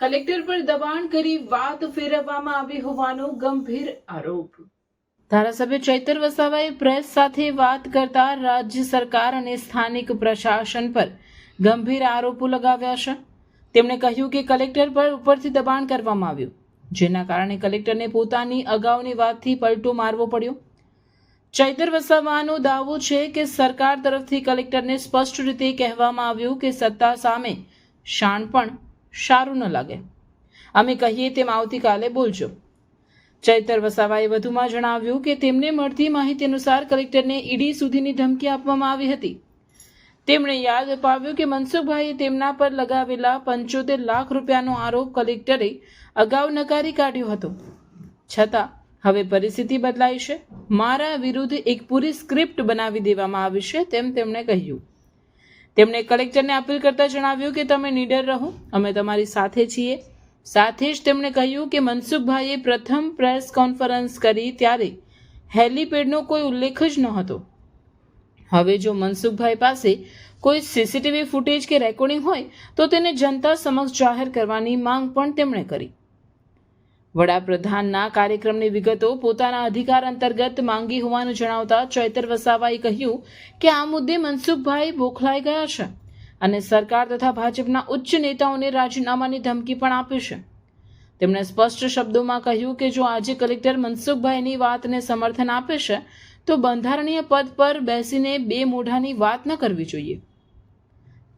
Collector પર દબાણ કરી વાત ફેરવવામાં આવી હોવાનો ગંભીર આરોપ. ધારાસભ્ય ચૈતર વસાવાએ પ્રેસ સાથે વાત કરતા રાજ્ય સરકાર અને સ્થાનિક પ્રશાસન પર ગંભીર આરોપો લગાવ્યા છે. તેમણે કહ્યું કે કલેક્ટર પર ઉપરથી દબાણ કરવામાં આવ્યું, જેના કારણે કલેક્ટરને પોતાની અગાઉની વાતથી પલટો મારવો પડ્યો. ચૈતર વસાવાનો દાવો છે કે સરકાર તરફથી કલેક્ટરને સ્પષ્ટ રીતે કહેવામાં આવ્યું કે સત્તા સામે શાણપણ સારું ન લાગે. અમે કહીએ તેમ આવતીકાલે બોલજો. ચૈતર વસાવાએ વધુમાં જણાવ્યું કે તેમને મળતી માહિતી અનુસાર કલેક્ટરને ઈડી સુધીની ધમકી આપવામાં આવી હતી. તેમણે યાદ અપાવ્યું કે મનસુખભાઈએ તેમના પર લગાવેલા પંચોતેર લાખ રૂપિયાનો આરોપ કલેક્ટરે અગાઉ નકારી કાઢ્યો હતો. છતાં હવે પરિસ્થિતિ બદલાઈ છે. મારા વિરુદ્ધ એક પૂરી સ્ક્રિપ્ટ બનાવી દેવામાં આવી છે તેમ તેમણે કહ્યું. તેમણે કલેક્ટરને અપીલ કરતાં જણાવ્યું કે તમે નીડર રહો. અમે તમારી સાથે છીએ. સાથે જ તેમણે કહ્યું કે મનસુખભાઈએ પ્રથમ પ્રેસ કોન્ફરન્સ કરી ત્યારે હેલીપેડનો કોઈ ઉલ્લેખ જ નહોતો. હવે જો મનસુખભાઈ પાસે કોઈ સીસીટીવી ફૂટેજ કે રેકોર્ડિંગ હોય તો તેને જનતા સમક્ષ જાહેર કરવાની માંગ પણ તેમણે કરી. વડાપ્રધાનના કાર્યક્રમની વિગતો પોતાના અધિકાર અંતર્ગત માંગી હોવાનું જણાવતા ચૈતર વસાવાએ કહ્યું કે આ મુદ્દે મનસુખભાઈ બોખલાઈ ગયા છે અને સરકાર તથા ભાજપના ઉચ્ચ નેતાઓને રાજીનામાની ધમકી પણ આપી છે. તેમણે સ્પષ્ટ શબ્દોમાં કહ્યું કે જો આજે કલેક્ટર મનસુખભાઈની વાતને સમર્થન આપે છે, તો બંધારણીય પદ પર બેસીને બે મોઢાની વાત ન કરવી જોઈએ.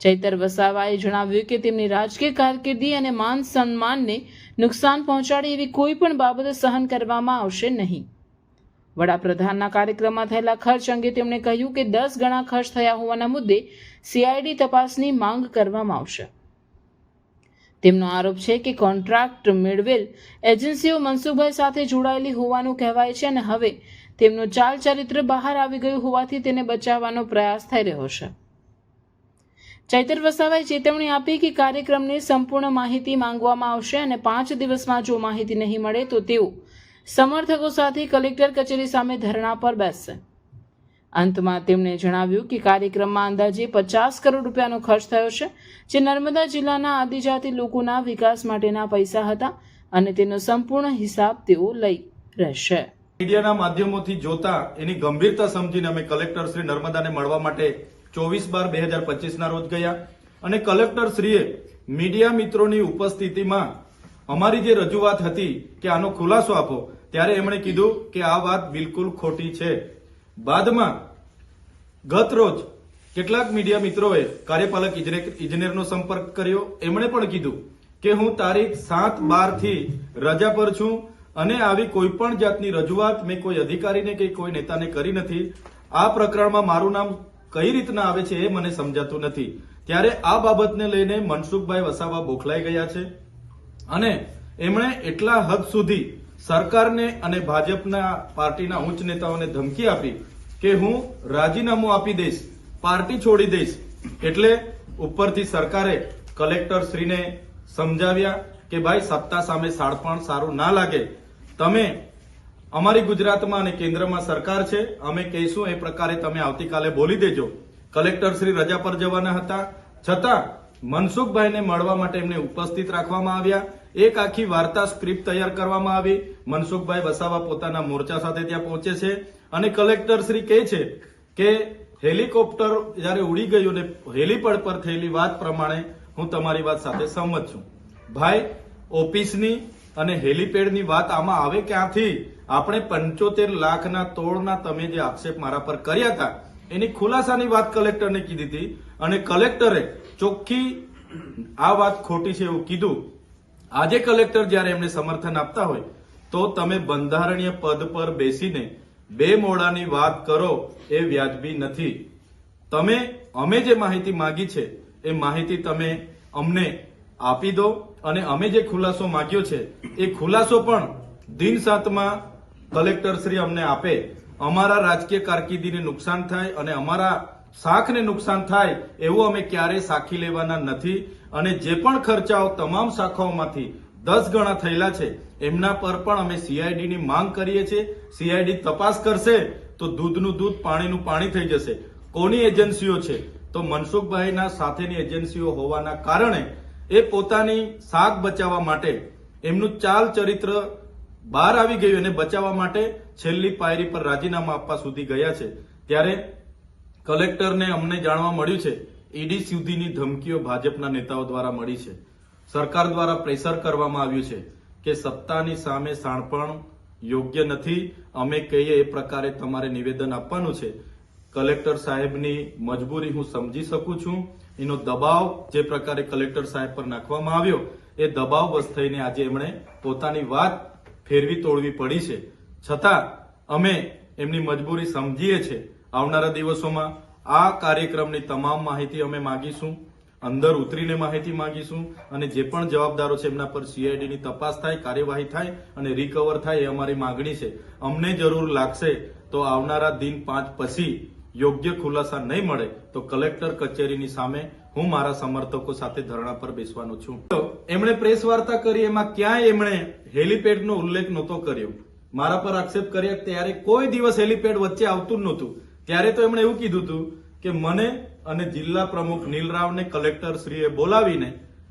ચૈતર વસાવાએ જણાવ્યું કે તેમની રાજકીય કારકિર્દી અને માન સન્માનને નુકસાન પહોંચાડે એવી કોઈ પણ બાબત સહન કરવામાં આવશે નહીં. વડાપ્રધાનના કાર્યક્રમમાં થયેલા ખર્ચ અંગે તેમણે કહ્યું કે દસ ગણા ખર્ચ થયા હોવાના મુદ્દે સીઆઈડી તપાસની માંગ કરવામાં આવશે. તેમનો આરોપ છે કે કોન્ટ્રાક્ટ મેળવેલ એજન્સીઓ મનસુખભાઈ સાથે જોડાયેલી હોવાનું કહેવાય છે અને હવે તેમનું ચાલ ચરિત્ર બહાર આવી ગયું હોવાથી તેને બચાવવાનો પ્રયાસ થઈ રહ્યો છે. ચૈતર વસાવાએ ચેતવણી આપી કે કાર્યક્રમની સંપૂર્ણ માહિતી માંગવામાં આવશે અને પાંચ દિવસમાં જો માહિતી નહીં મળે તો તેઓ સમર્થકો સાથે કલેક્ટર કચેરી સામે ધરણા પર બેસશે. અંતમાં તેમણે જણાવ્યું કે કાર્યક્રમમાં અંદાજે પચાસ કરોડ રૂપિયાનો ખર્ચ થયો છે, જે નર્મદા જિલ્લાના આદિજાતિ લોકોના વિકાસ માટેના પૈસા હતા અને તેનો સંપૂર્ણ હિસાબ તેઓ લઈ રહેશે. મીડિયાના માધ્યમોથી જોતા એની ગંભીરતા સમજીને અમે કલેક્ટર શ્રી નર્મદાને મળવા માટે ચોવીસ બાર બે હજાર પચીસના રોજ ગયા અને કલેક્ટર શ્રીએ મીડિયા મિત્રોની ઉપસ્થિતિમાં અમારી જે રજૂઆત હતી કે આનો ખુલાસો આપો, ત્યારે એમણે કીધું કે આ વાત બિલકુલ ખોટી છે. બાદમાં ગત રોજ કેટલાક મીડિયા મિત્રોએ કાર્યપાલક ઇજને- ઇજનેરનો સંપર્ક કર્યો. એમણે પણ કીધું કે હું તારીખ સાત બારથી રજા પર છું અને આવી કોઈ પણ જાતની રજૂઆત મેં કોઈ અધિકારીને કે કોઈ નેતાને કરી નથી. આ પ્રકરણમાં મારું નામ કઈ રીતના આવે છે એ મને સમજાતું નથી. ત્યારે આ બાબતને લઈને મનસુખભાઈ વસાવા બોખલાઈ ગયા છે અને એમણે એટલા હદ સુધી સરકારને અને ભાજપના પાર્ટીના ઉચ્ચ નેતાઓને ધમકી આપી કે હું રાજીનામું આપી દઈશ, પાર્ટી છોડી દઈશ. એટલે ઉપરથી સરકારે કલેક્ટર શ્રીને સમજાવ્યા કે ભાઈ સત્તા સામે સાડપણ સારું ના લાગે. તમે અમારી ગુજરાતમાં અને કેન્દ્રમાં સરકાર છે. અમે કહીશું એ પ્રકારે તમે આવતીકાલે બોલી દેજો. કલેક્ટર શ્રી રજા પર જવાના હતા. છતાં મનસુખભાઈને મળવા માટે એમને ઉપસ્થિત રાખવામાં આવ્યા. એક આખી વાર્તા સ્ક્રિપ્ટ તૈયાર કરવામાં આવી. મનસુખભાઈ વસાવા પોતાના મોરચા સાથે ત્યાં પહોંચે છે. અને કલેક્ટર શ્રી કહે છે કે હેલિકોપ્ટર જ્યારે ઉડી ગયું ને હેલીપેડ પર થયેલી વાત પ્રમાણે હું તમારી વાત સાથે સંમત છું. ભાઈ, ઓફિસની અને હેલીપેડની વાત આમાં આવે ક્યાંથી? આપણે પંચોતેર લાખના તોડના તમે જે આક્ષેપ મારા પર કર્યા હતા, એની ખુલાસાની વાત કલેક્ટરને કીધી હતી અને કલેક્ટરે ચોખ્ખી આ વાત ખોટી છે એવું કીધું. આજે કલેક્ટર જ્યારે એમને સમર્થન આપતા હોય, તો તમે બંધારણીય પદ પર બેસીને બે મોડાની વાત કરો એ વ્યાજબી નથી. તમે, અમે જે માહિતી માગી છે, એ માહિતી તમે અમને આપી દો અને અમે જે ખુલાસો માંગ્યો છે, એ ખુલાસો પણ દિન સાતમાં કલેક્ટર શ્રી અમને આપે, અમારા રાજકીય કારકિર્દીને નુકસાન થાય અને અમારા શાખને નુકસાન થાય એવું અમે ક્યારેય સાખી લેવાના નથી અને જે પણ ખર્ચાઓ તમામ શાખાઓમાંથી દસ ગણા થયેલા છે, એમના પર પણ અમે સીઆઈડીની માંગ કરીએ છીએ. સીઆઈડી તપાસ કરશે તો દૂધનું દૂધ પાણીનું પાણી થઈ જશે. કોની એજન્સીઓ છે? તો મનસુખભાઈના સાથેની એજન્સીઓ હોવાના કારણે એ પોતાની શાક બચાવવા માટે એમનું ચાલ ચરિત્ર બહાર આવી ગયું અને બચાવવા માટે છેલ્લી પાયરી પર રાજીનામા આપવા સુધી ગયા છે. ત્યારે કલેક્ટરને અમને જાણવા મળ્યું છે, ઈડી સુધીની ધમકીઓ ભાજપના નેતાઓ દ્વારા મળી છે. સરકાર દ્વારા પ્રેશર કરવામાં આવ્યું છે કે સત્તાની સામે સાણપણ યોગ્ય નથી. અમે કહીએ એ પ્રકારે તમારે નિવેદન આપવાનું છે. કલેક્ટર સાહેબની મજબૂરી હું સમજી શકું છું. એનો દબાવ જે પ્રકારે કલેક્ટર સાહેબ પર નાખવામાં આવ્યો, એ દબાવ બસ થઈને આજે એમણે પોતાની વાત ફેરવી તોડવી પડી છે. છતાં, અમે એમની મજબૂરી સમજીએ છીએ. આવનારા દિવસોમાં આ કાર્યક્રમની તમામ માહિતી અમે માગીશું, અંદર ઉતરીને માહિતી માંગીશું અને જે પણ જવાબદારો છે એમના પર સીઆઈડીની તપાસ થાય, કાર્યવાહી થાય અને રિકવર થાય એ અમારી માગણી છે. અમને જરૂર લાગશે તો આવનારા દિન પાંચ પછી યોગ્ય ખુલાસા નહીં મળે તો કલેક્ટર કચેરીની સામે હું મારા સમર્થકો સાથે ધરણા પર બેસવાનો છું. એમણે પ્રેસ વાર્તા કરી, એમાં ક્યાંય એમણે હેલીપેડનો ઉલ્લેખ નહોતો કર્યો. મારા પર આક્ષેપ કર્યા ત્યારે કોઈ દિવસ હેલીપેડ વચ્ચે આવતું જ નહોતું. ત્યારે તો એમણે એવું કીધું હતું કે મને અને જિલ્લા પ્રમુખ નીલરાવને કલેક્ટર શ્રીએ બોલાવીને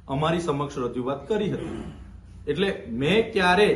અમારી સમક્ષ રજૂઆત કરી હતી. એટલે મેં ક્યારે,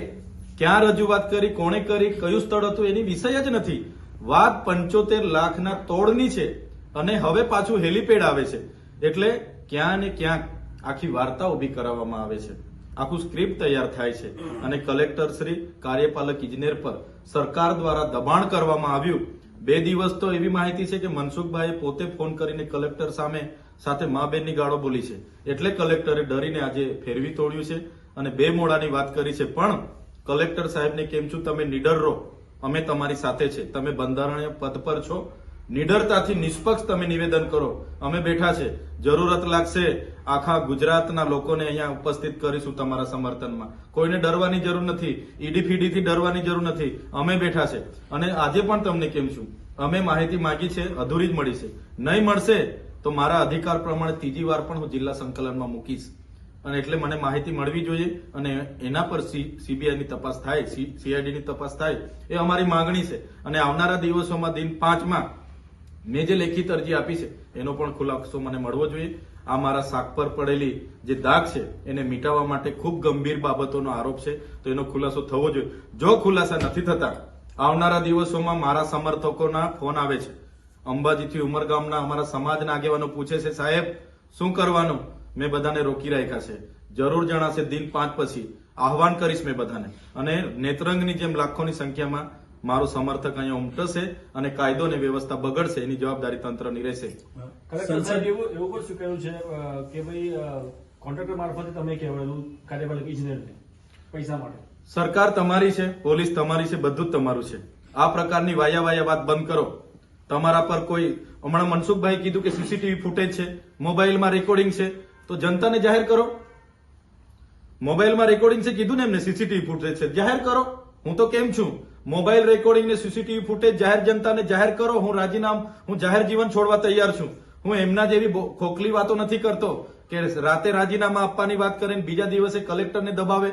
ક્યાં રજૂઆત કરી, કોણે કરી, કયું સ્થળ હતું એની વિષય જ નથી. વાત પંચોતેર લાખના તોડની છે અને હવે પાછું હેલીપેડ આવે છે. એટલે ક્યાં ને ક્યાંક આખી વાર્તા ઊભી કરાવવામાં આવે છે. આખું સ્ક્રિપ્ટ તૈયાર થાય છે અને કલેક્ટર શ્રી, કાર્યપાલક, ઇજનેર પર સરકાર દ્વારા દબાણ કરવામાં આવ્યું. બે દિવસ તો એવી માહિતી છે કે મનસુખભાઈએ પોતે ફોન કરીને કલેક્ટર સામે સાથે મા બેનની ગાળો બોલી છે. એટલે કલેક્ટરે ડરીને આજે ફેરવી તોડ્યું છે અને બે મોડાની વાત કરી છે. પણ કલેક્ટર સાહેબને કેમ છું તમે નીડર રહો? અમે તમારી સાથે છે. તમે બંધારણીય પદ પર છો. નિડરતાથી નિષ્પક્ષ તમે નિવેદન કરો. અમે બેઠા છે. જરૂરત લાગશે આખા ગુજરાતના લોકોને અહીંયા ઉપસ્થિત કરીશું તમારા સમર્થનમાં. કોઈને ડરવાની જરૂર નથી. ઈડી ફીડીથી ડરવાની જરૂર નથી. અમે બેઠા છે. અને આજે પણ તમને કેમ છું? અમે માહિતી માંગી છે, અધૂરી જ મળી છે. નહીં મળશે તો મારા અધિકાર પ્રમાણે ત્રીજી વાર પણ હું જિલ્લા સંકલનમાં મૂકીશ. અને એટલે મને માહિતી મળવી જોઈએ અને એના પર સીબીઆઈની તપાસ થાય સીઆઈડીની તપાસ થાય એ અમારી માંગણી છે. અને આવનારા દિવસોમાં દિન પાંચમાં મેં જે લેખિત અરજી આપી છે, એનો પણ ખુલાસો મને મળવો જોઈએ. આ મારા શાક પર પડેલી જે દાગ છે, એને મિટાવવા માટે ખૂબ ગંભીર બાબતોનો આરોપ છે, તો એનો ખુલાસો થવો જોઈએ. જો ખુલાસા નથી થતા, આવનારા દિવસોમાં મારા સમર્થકોના ફોન આવે છે. અંબાજીથી ઉમરગામના અમારા સમાજના આગેવાનો પૂછે છે, સાહેબ, શું કરવાનું? મેં બધાને રોકી રાખ્યા છે. જરૂર જણાશે દિન પાંચ પછી. આહવાન કરીશ મેં બધાને. અને નેત્રંગની જેમ લાખોની સંખ્યામાં મારો સમર્થક અહીંયા ઉમટશે અને કાયદો અને વ્યવસ્થા બગડશે. એની જવાબદારી તંત્રની રહેશે. કલેક્ટર એવું એવું પણ શું કહ્યું છે કે ભાઈ કોન્ટ્રાક્ટર મારફતે તમે કહેવાયું કાર્યપાલક ઇજનેરને પૈસા માટે? સરકાર તમારી છે પોલીસ તમારી છે બધું જ તમારું છે. આ પ્રકારની વાયા વાયા વાત બંધ કરો. તમારા પર કોઈ હમણાં મનસુખભાઈ કીધું કે સીસીટીવી ફૂટેજ છે. મોબાઈલમાં રેકોર્ડિંગ છે. તો જનતાને જાહેર કરો. મોબાઈલમાં રેકોર્ડિંગ છે, કીધું ને એમને સીસીટીવી ફૂટેજ છે. જાહેર કરો. હું તો કેમ છું? મોબાઈલ રેકોર્ડિંગ ને સીસીટીવી ફૂટેજ જાહેર જનતાને જાહેર કરો. હું રાજીનામ, હું જાહેર જીવન છોડવા તૈયાર છું. હું એમના જેવી ખોખલી વાતો નથી કરતો કે રાતે રાજીનામા આપવાની વાત કરીને બીજા દિવસે કલેક્ટરને દબાવે.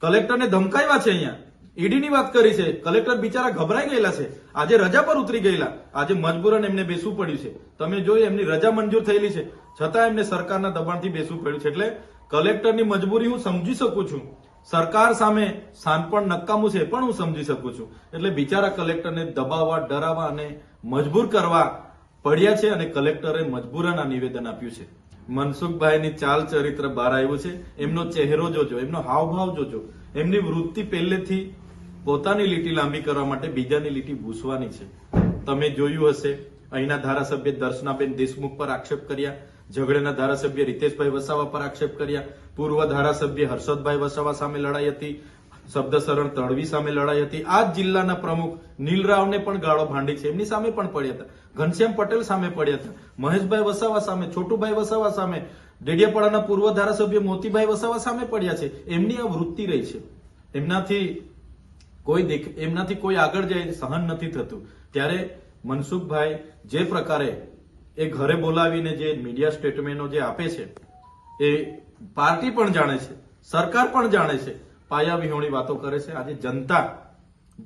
કલેક્ટરને ધમકાવ્યા છે અહીંયા. ઈડીની વાત કરી છે. કલેક્ટર બિચારા ગભરાઈ ગયેલા છે. આજે રજા પર ઉતરી ગયેલા. આજે મજબૂરન એમને બેસવું પડ્યું છે. તમે જોઈ એમની રજા મંજૂર થયેલી છે. છતાં એમને સરકારના દબાણથી બેસવું પડ્યું છે. એટલે કલેક્ટરની મજબૂરી હું સમજી શકું છું. સરકાર સામે સાનપણ નકામું છે, પણ હું સમજી શકું છું. એટલે બિચારા કલેક્ટરને દબાવવા, ડરાવવા અને મજબૂર કરવા પડ્યા છે અને કલેક્ટરે મજબૂરન આ નિવેદન આપ્યું છે. મનસુખભાઈની ચાલ ચરિત્ર બહાર આવ્યું છે. એમનો ચહેરો જોજો, એમનો હાવભાવ જોજો. એમની વૃત્તિ પહેલેથી પોતાની લીટી લાંબી કરવા માટે બીજાની લીટી ભૂસવાની છે. તમે જોયું હશે, અહીંના ધારાસભ્ય દર્શનાબેન દેશમુખ પર આક્ષેપ કર્યા, ઝઘડેના ધારાસભ્ય રીતેશભાઈ વસાવા પર આક્ષેપ કર્યા, પૂર્વ ધારાસભ્ય હર્ષદભાઈ વસાવા સામે લડાઈ હતી શબ્દશરણ તળવી સામે લડાઈ હતી. આ જ જિલ્લાના પ્રમુખ નીલરાવને પણ ગાળો ભાંડી છે. એમની સામે પણ પડ્યા હતા. ઘનશ્યામ પટેલ સામે પડ્યા હતા. મહેશભાઈ વસાવા સામે, છોટુભાઈ વસાવા સામે, ડેડિયાપાડાના પૂર્વ ધારાસભ્ય મોતીભાઈ વસાવા સામે પડ્યા છે. એમની આ વૃત્તિ રહી છે. એમનાથી કોઈ દેખ, એમનાથી કોઈ આગળ જાય સહન નથી થતું. ત્યારે મનસુખભાઈ જે પ્રકારે એ ઘરે બોલાવીને જે મીડિયા સ્ટેટમેન્ટો જે આપે છે, એ પાર્ટી પણ જાણે છે, સરકાર પણ જાણે છે પાયા વિહોણી વાતો કરે છે. આજે જનતા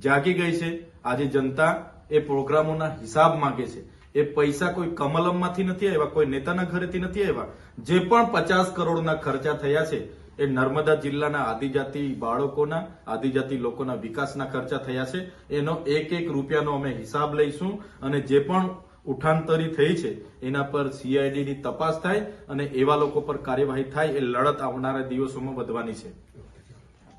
જાગી ગઈ છે. આજે જનતા એ પ્રોગ્રામોના હિસાબ માંગે છે. એ પૈસા કોઈ કમલમમાંથી નથી આવ્યા, કોઈ નેતાના ઘરેથી નથી આવ્યા. જે પણ પચાસ કરોડના ખર્ચા થયા છે, એ નર્મદા જિલ્લાના આદિજાતિ બાળકોના, આદિજાતિ લોકોના વિકાસના ખર્ચા થયા છે. એનો એક એક રૂપિયાનો અમે હિસાબ લઈશું અને જે પણ ઉઠાંતરી થઈ છે, એના પર સીઆઈડીની તપાસ થાય અને એવા લોકો પર કાર્યવાહી થાય, એ લડત આવનારા દિવસોમાં વધવાની છે.